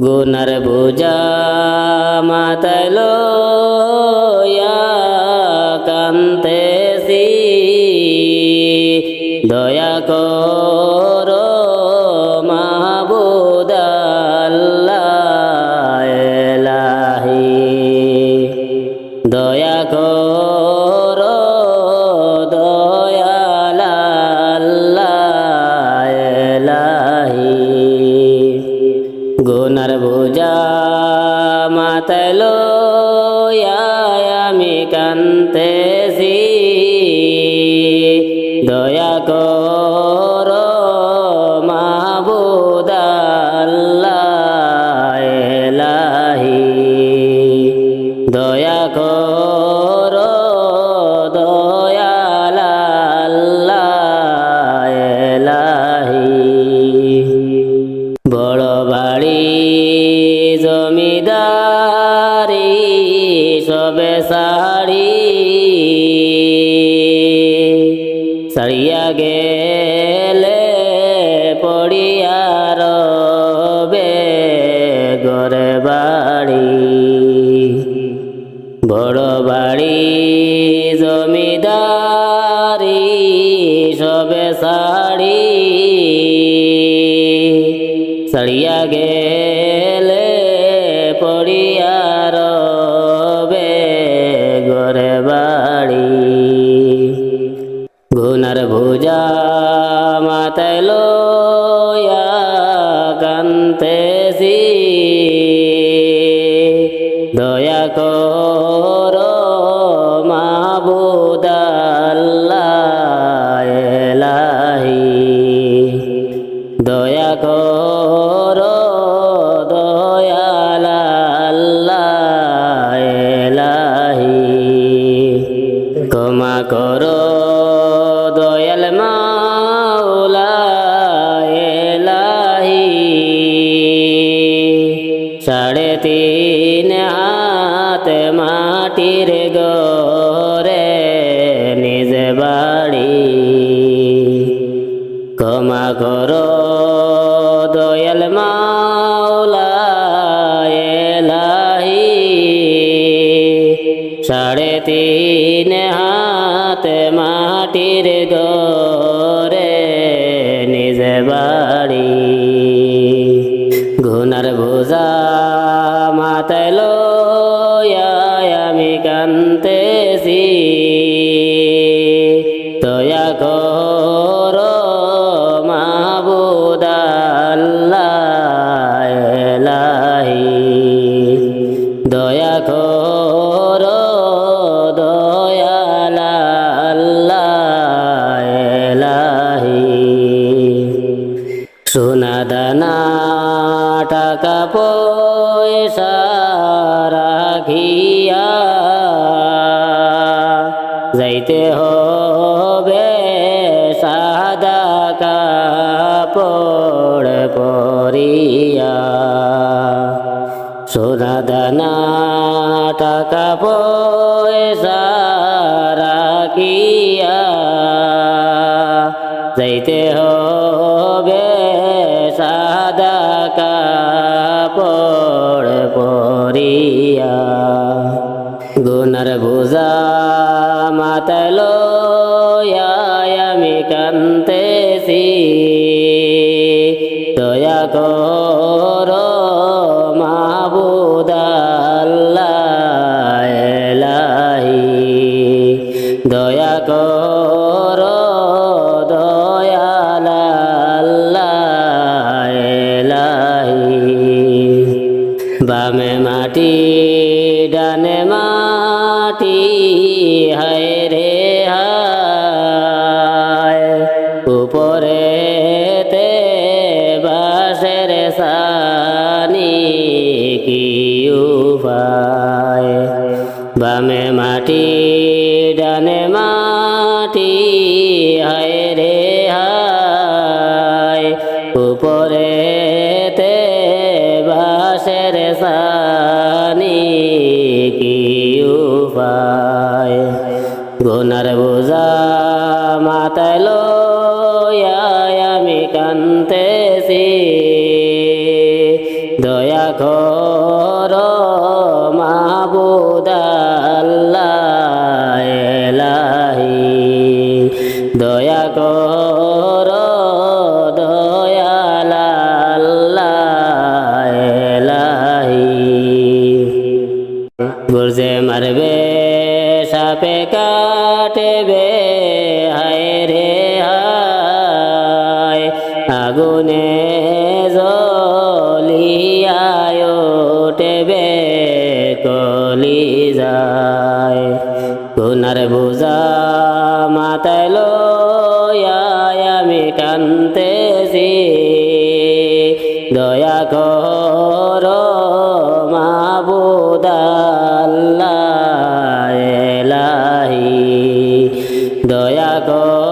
গুনার বোঝা লইয়া কান্তেছি। দয়া করো বড় বাড়ি জমিদারি সবে সাড়ি সারিয়া গেলে পড়িয়া রবে গরে বাড়ি। বড় বাড়ি জমিদারি পড়িয়া ক্ষমা করো দয়াল মাওলা এলাহি। সাড়ে তিন হাত মাটির গরে নিজে বাড়ি। ক্ষমা করো গরে নিজে বাড়ি। গুনার বোঝা মাথায় আমি কান্তেছি দয়া করো এলাহি। দয়া করো সোনা দানা টাকা পয়সা রাখিয়া যাইতে হবে সাদা কাপড় পরিয়া। সোনা দানা টাকা পয়সা গুনার বোঝা লইয়া আমি কান্তেছি দয়া করো এলাহি। দয়া করো দয়াল আল্লাহ এলাহি। বামে মাটি হায় রে হায়। উপরে তে বাসের সানি কি বামে মাটি, ডানে মাটি, হায় রে হায়। উপরে তে বাসের সানি কি উপায়? গুনার বোঝা মাথায় আমি কান্তেছি দয়া আল্লাহ এলাহি। দয়া কর দয়াল আল্লাহ গুরজে মারবে সাপে কাটবে হায় রে হায়। আগুনে জলিয়ায় ওঠবে কলি যায়। গুনার বুঝা গো